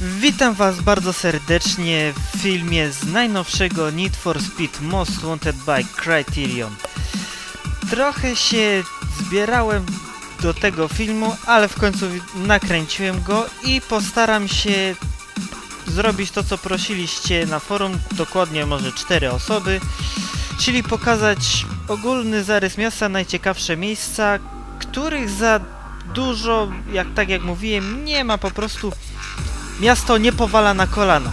Witam was bardzo serdecznie w filmie z najnowszego Need for Speed Most Wanted by Criterion. Trochę się zbierałem do tego filmu, ale w końcu nakręciłem go i postaram się zrobić to, co prosiliście na forum, dokładnie może cztery osoby, czyli pokazać ogólny zarys miasta, najciekawsze miejsca, których za dużo, jak tak jak mówiłem, nie ma po prostu Miasto nie powala na kolana.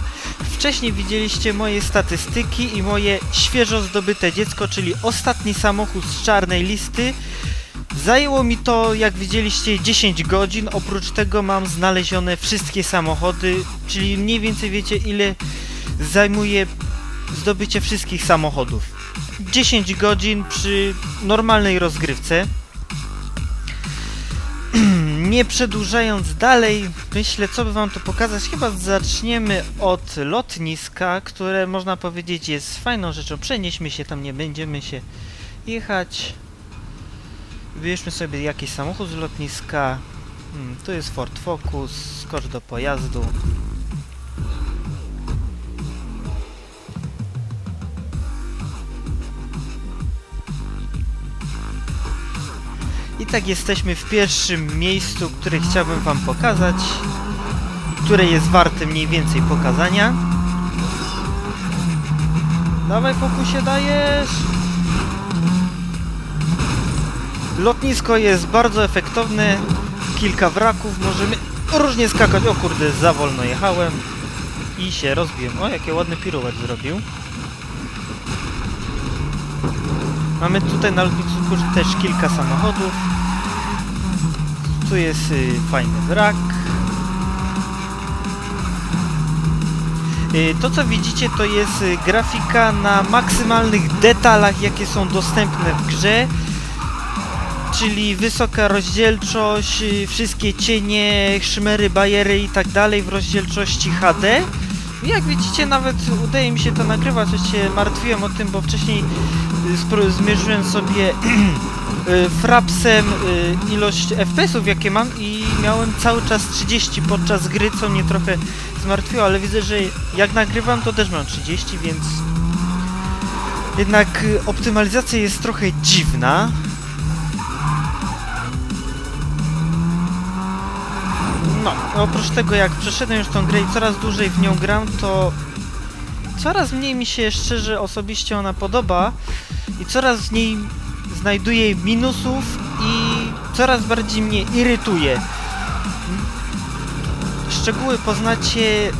Wcześniej widzieliście moje statystyki i moje świeżo zdobyte dziecko, czyli ostatni samochód z czarnej listy. Zajęło mi to, jak widzieliście, 10 godzin. Oprócz tego mam znalezione wszystkie samochody, czyli mniej więcej wiecie, ile zajmuje zdobycie wszystkich samochodów. 10 godzin przy normalnej rozgrywce nie przedłużając dalej, myślę, co by wam tu pokazać. Chyba zaczniemy od lotniska, które można powiedzieć jest fajną rzeczą. Przenieśmy się tam, nie będziemy się jechać. Wybierzmy sobie jakiś samochód z lotniska. Hmm, tu jest Ford Focus, skocz do pojazdu. Tak jesteśmy w pierwszym miejscu, które chciałbym wam pokazać, które jest warte mniej więcej pokazania. Dawaj, fokusie dajesz! Lotnisko jest bardzo efektowne, kilka wraków, możemy różnie skakać. O kurde, za wolno jechałem i się rozbiłem. O, jakie ładny piruet zrobił. Mamy tutaj na lotnisku też kilka samochodów. Tu jest y, fajny wrak. Y, to co widzicie to jest y, grafika na maksymalnych detalach jakie są dostępne w grze. Czyli wysoka rozdzielczość, wszystkie cienie, szmery, bajery i tak dalej w rozdzielczości HD. Jak widzicie, nawet udaje mi się to nagrywać, się martwiłem o tym, bo wcześniej y, zmierzyłem sobie y, frapsem y, ilość FPS-ów, jakie mam i miałem cały czas 30 podczas gry, co mnie trochę zmartwiło, ale widzę, że jak nagrywam, to też mam 30, więc jednak optymalizacja jest trochę dziwna. No, oprócz tego jak przeszedłem już tą grę i coraz dłużej w nią gram, to coraz mniej mi się szczerze osobiście ona podoba i coraz w niej znajduję minusów i coraz bardziej mnie irytuje. Szczegóły poznacie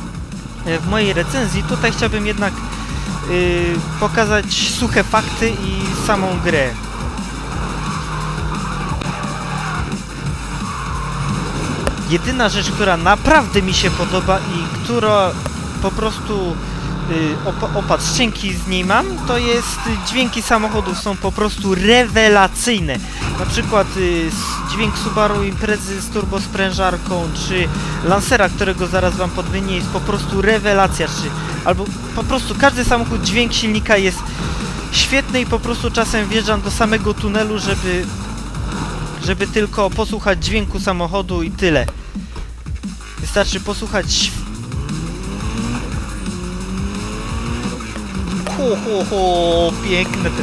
w mojej recenzji. Tutaj chciałbym jednak yy, pokazać suche fakty i samą grę. Jedyna rzecz, która naprawdę mi się podoba i która po prostu y, op opad szczęki z niej mam, to jest dźwięki samochodów są po prostu rewelacyjne. Na przykład y, dźwięk Subaru Imprezy z turbosprężarką, czy Lancera, którego zaraz wam podmienię, jest po prostu rewelacja, czy albo po prostu każdy samochód, dźwięk silnika jest świetny i po prostu czasem wjeżdżam do samego tunelu, żeby żeby tylko posłuchać dźwięku samochodu i tyle. Wystarczy posłuchać... Ho, ho, ho, piękne te...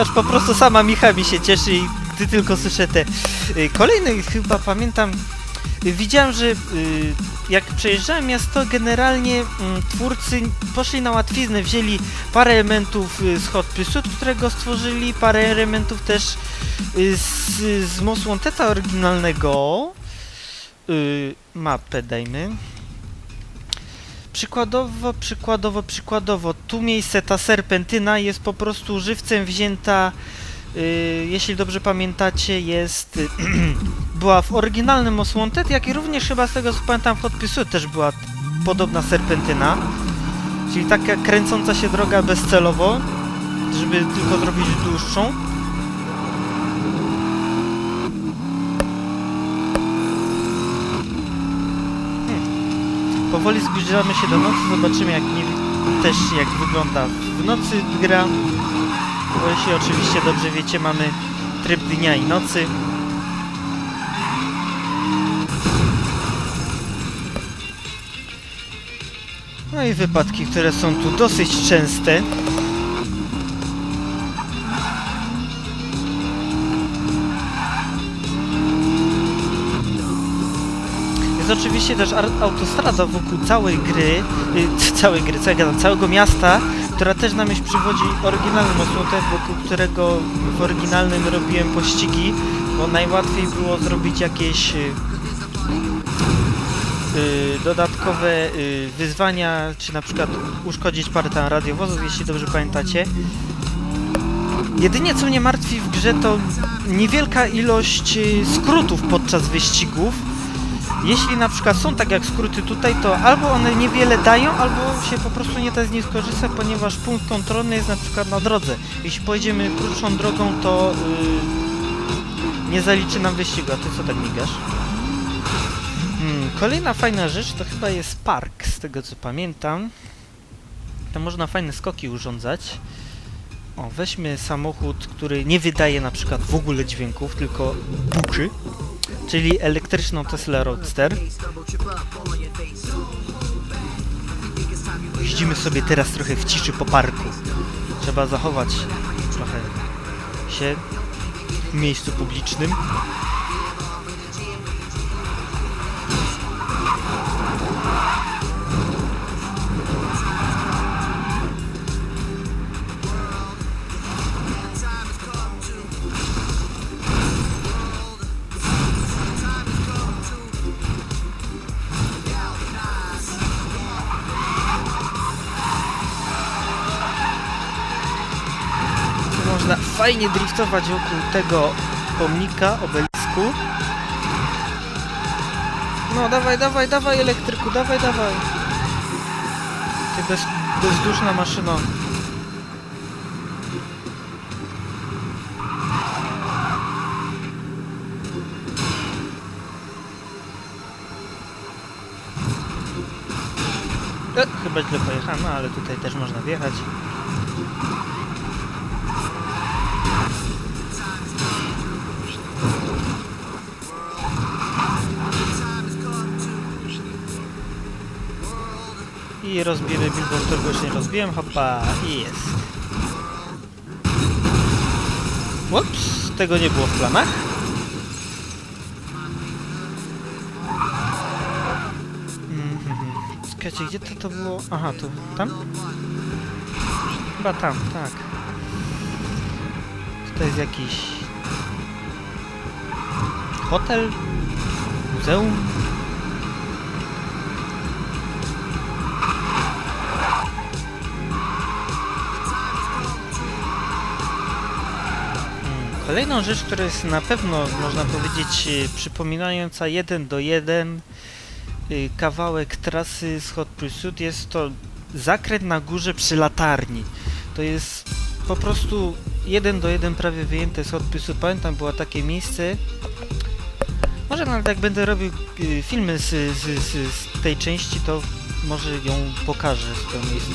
Aż po prostu sama Micha mi się cieszy, gdy tylko słyszę te... Y, kolejny chyba pamiętam... Widziałem, że y, jak przejeżdżałem miasto, generalnie mm, twórcy poszli na łatwiznę, wzięli parę elementów y, z Hot Pursuit, którego stworzyli, parę elementów też y, z, z Most Wanted'a oryginalnego. Mapę dajmy. Przykładowo, przykładowo, przykładowo, tu miejsce, ta serpentyna jest po prostu żywcem wzięta jeśli dobrze pamiętacie, jest była w oryginalnym Most Wanted, jak i również chyba z tego co pamiętam w Hot też była podobna serpentyna. Czyli taka kręcąca się droga bezcelowo, żeby tylko zrobić dłuższą. Hmm. Powoli zbliżamy się do nocy, zobaczymy jak nie, też jak wygląda w nocy gra. Bo jeśli oczywiście dobrze wiecie, mamy tryb dnia i nocy. No i wypadki, które są tu dosyć częste. Jest oczywiście też autostrada wokół całej gry, y, całej gry, całego miasta, która też na myśl przywodzi oryginalny Mosmotek, wokół którego w oryginalnym robiłem pościgi, bo najłatwiej było zrobić jakieś y, y, dodatkowe y, wyzwania, czy na przykład uszkodzić parę tam radiowozów, jeśli dobrze pamiętacie. Jedynie co mnie martwi w grze to niewielka ilość y, skrótów podczas wyścigów. Jeśli na przykład są tak jak skróty tutaj, to albo one niewiele dają, albo się po prostu nie da z nich skorzystać, ponieważ punkt kontrolny jest na przykład na drodze. Jeśli pojedziemy krótszą drogą, to yy, nie zaliczy nam wyścigu. A ty co tak migasz? Hmm, kolejna fajna rzecz to chyba jest park, z tego co pamiętam. Tam można fajne skoki urządzać. O, weźmy samochód, który nie wydaje na przykład w ogóle dźwięków, tylko buczy. Czyli elektryczną Tesla Roadster. Jeździmy sobie teraz trochę w ciszy po parku. Trzeba zachować trochę się w miejscu publicznym. Fajnie driftować wokół tego pomnika, obelisku. No, dawaj, dawaj, dawaj, elektryku, dawaj, dawaj. Ty bez, bezduszna maszyno. E, chyba źle pojechałem, ale tutaj też można wjechać. I rozbijemy billboard, którego już nie rozbiłem, hopa, i jest. Ups, tego nie było w planach. Mhm. Czekajcie, gdzie to, to było? Aha, to tam? Chyba tam, tak. To jest jakiś... Hotel? Muzeum? Kolejną rzecz, która jest na pewno, można powiedzieć, y, przypominająca jeden do jeden y, kawałek trasy z Hot Pursuit jest to zakręt na górze przy latarni. To jest po prostu jeden do jeden prawie wyjęte z Hot Pursuit. Pamiętam, było takie miejsce. Może nawet jak będę robił y, filmy z, z, z, z tej części, to może ją pokażę z tego miejsca.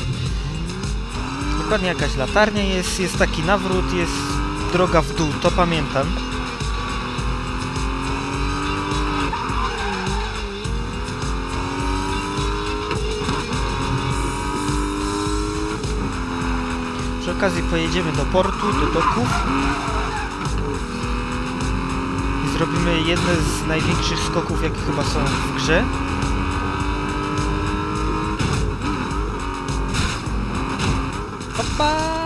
Dokładnie jakaś latarnia jest, jest taki nawrót, jest droga w dół, to pamiętam. Przy okazji pojedziemy do portu, do doków i zrobimy jedne z największych skoków, jakie chyba są w grze. Opa!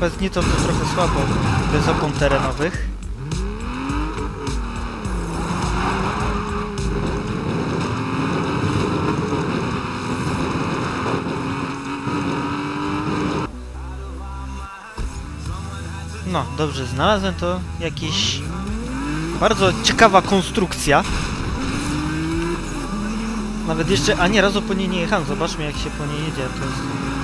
Bez nieco to trochę słabo, bez opon terenowych. No, dobrze, znalazłem to jakiś bardzo ciekawa konstrukcja. Nawet jeszcze ani razu po niej nie jechałem. Zobaczmy jak się po niej jedzie. To jest...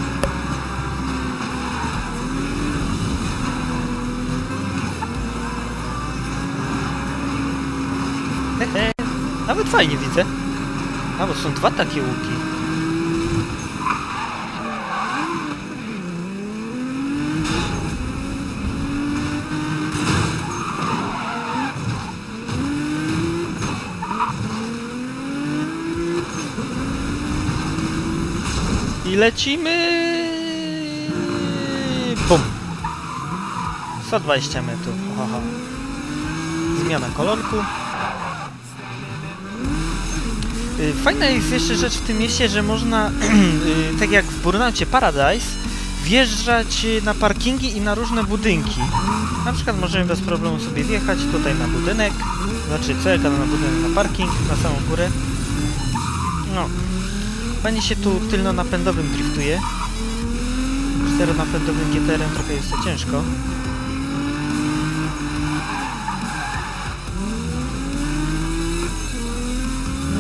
No. nawet fajnie widzę. A, bo są dwa takie łuki. I lecimy... Bum! 120 metrów. Aha. Zmiana kolorku. Y, Fajna jest jeszcze rzecz w tym mieście, że można, y, tak jak w Burnoucie Paradise, wjeżdżać y, na parkingi i na różne budynki. Na przykład możemy bez problemu sobie wjechać tutaj na budynek, znaczy celka na budynek, na parking, na samą górę. No. Fajnie się tu tylno-napędowym driftuje. Czteronapędowym GTR-em trochę jest to ciężko.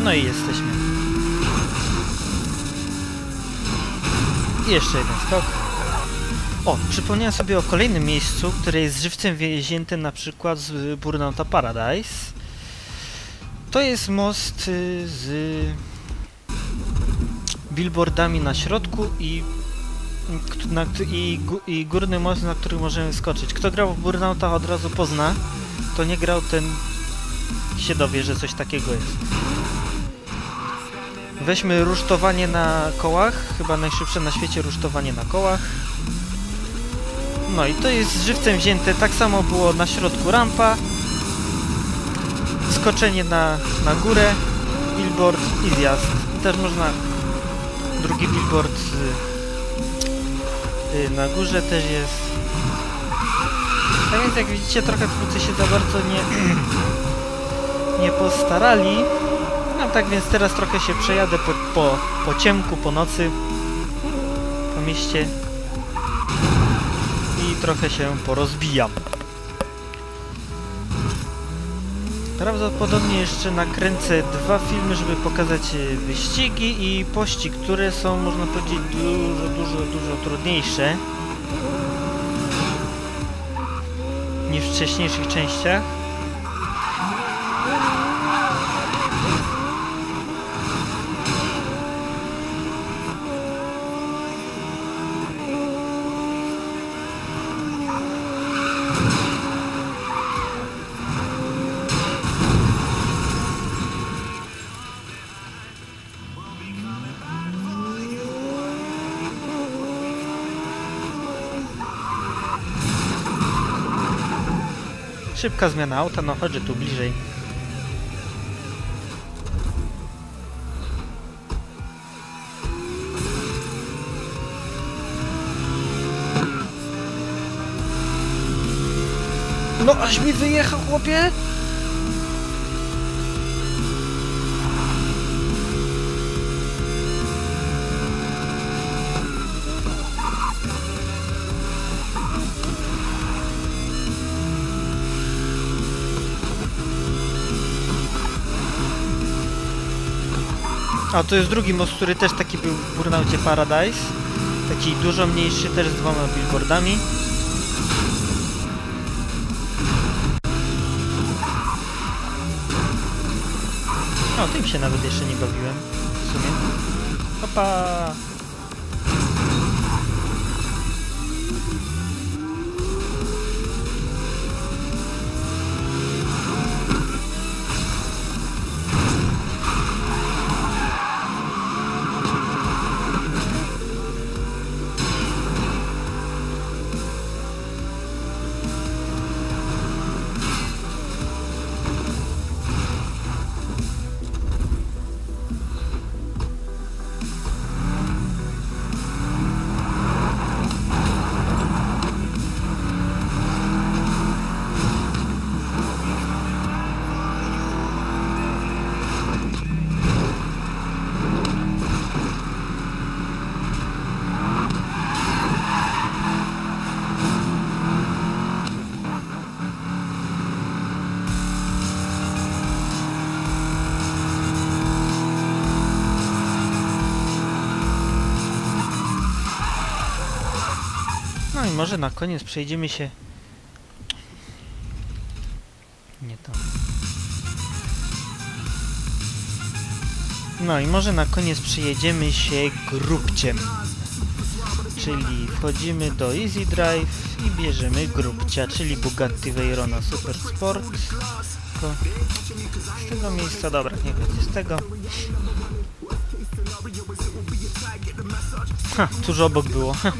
No i jesteśmy. Jeszcze jeden skok. O, przypomniałem sobie o kolejnym miejscu, które jest żywcem wzięte na przykład z Burnouta Paradise. To jest most y, z billboardami na środku i, na, i, i górny most, na który możemy skoczyć. Kto grał w Burnoutach od razu pozna, to nie grał ten się dowie, że coś takiego jest. Weźmy rusztowanie na kołach, chyba najszybsze na świecie rusztowanie na kołach. No i to jest żywcem wzięte, tak samo było na środku rampa, skoczenie na, na górę, billboard i zjazd. I też można drugi billboard y, y, na górze też jest. Tak więc jak widzicie trochę twórcy się za bardzo nie, nie postarali. Tak więc teraz trochę się przejadę po, po, po ciemku, po nocy, po mieście i trochę się porozbijam. Prawdopodobnie jeszcze nakręcę dwa filmy, żeby pokazać e, wyścigi i pościg, które są, można powiedzieć, dużo, dużo, dużo trudniejsze niż w wcześniejszych częściach. Szybka zmiana auta, no chodź tu bliżej. No aż mi wyjechał, chłopie! A to jest drugi most, który też taki był w Burnaucie Paradise. Taki dużo mniejszy, też z dwoma billboardami. O, tym się nawet jeszcze nie bawiłem. W sumie. Opa! Może na koniec przejdziemy się... Nie to. No i może na koniec przejedziemy się grubciem. Czyli wchodzimy do Easy Drive i bierzemy grubcia, czyli Bugatti Veyrona Super Sport. Tylko z tego miejsca, dobra, nie będzie z tego. Ha, tuż obok było. Ha.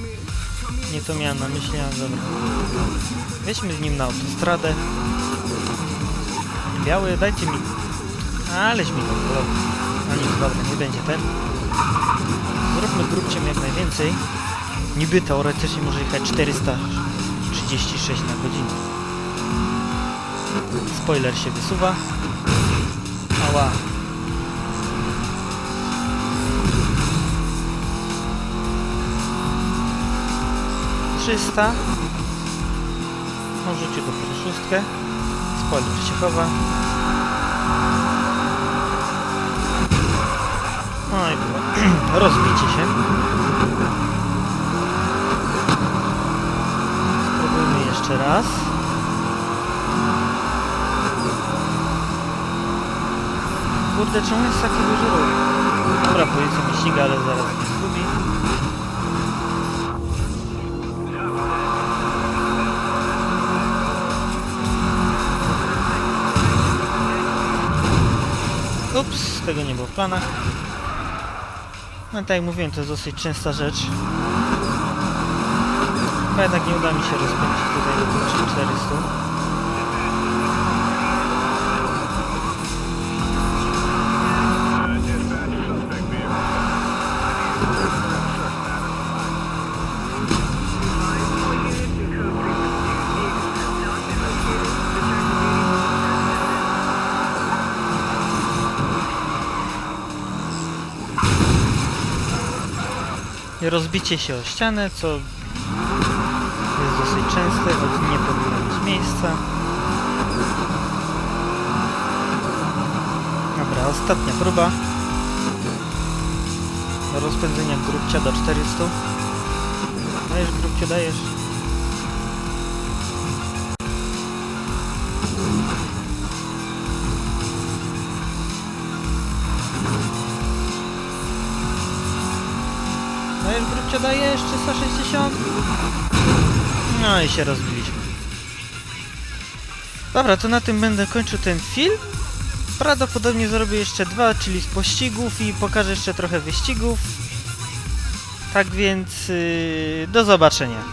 Nie to miałem na myśli, ale dobra. Weźmy z nim na autostradę. Biały, dajcie mi... Aleś mi to dobra. A nic, dobra, nie będzie ten. Zróbmy grubciem jak najwięcej. Niby teoretycznie może jechać 436 na godzinę. Spoiler się wysuwa. Ała. Trzysta. On rzucił dopiero szóstkę. Spoiler się chowa. No i było. Rozbicie się. Spróbujmy jeszcze raz. Kurde, czemu jest taki duży ruch? Dobra, policja mnie ściga, ale zaraz mnie zgubi. Ups, tego nie było w planach. No tak jak mówiłem, to jest dosyć częsta rzecz. Chyba jednak nie uda mi się rozpędzić tutaj do tych 400. rozbicie się o ścianę, co jest dosyć częste, choć nie powinno mieć miejsca. Dobra, ostatnia próba. Rozpędzenia grubcia do 400. Dajesz grubcie, dajesz. Grubcia, dajesz 360. No i się rozbiliśmy. Dobra, to na tym będę kończył ten film. Prawdopodobnie zrobię jeszcze dwa, czyli z pościgów i pokażę jeszcze trochę wyścigów. Tak więc yy, do zobaczenia.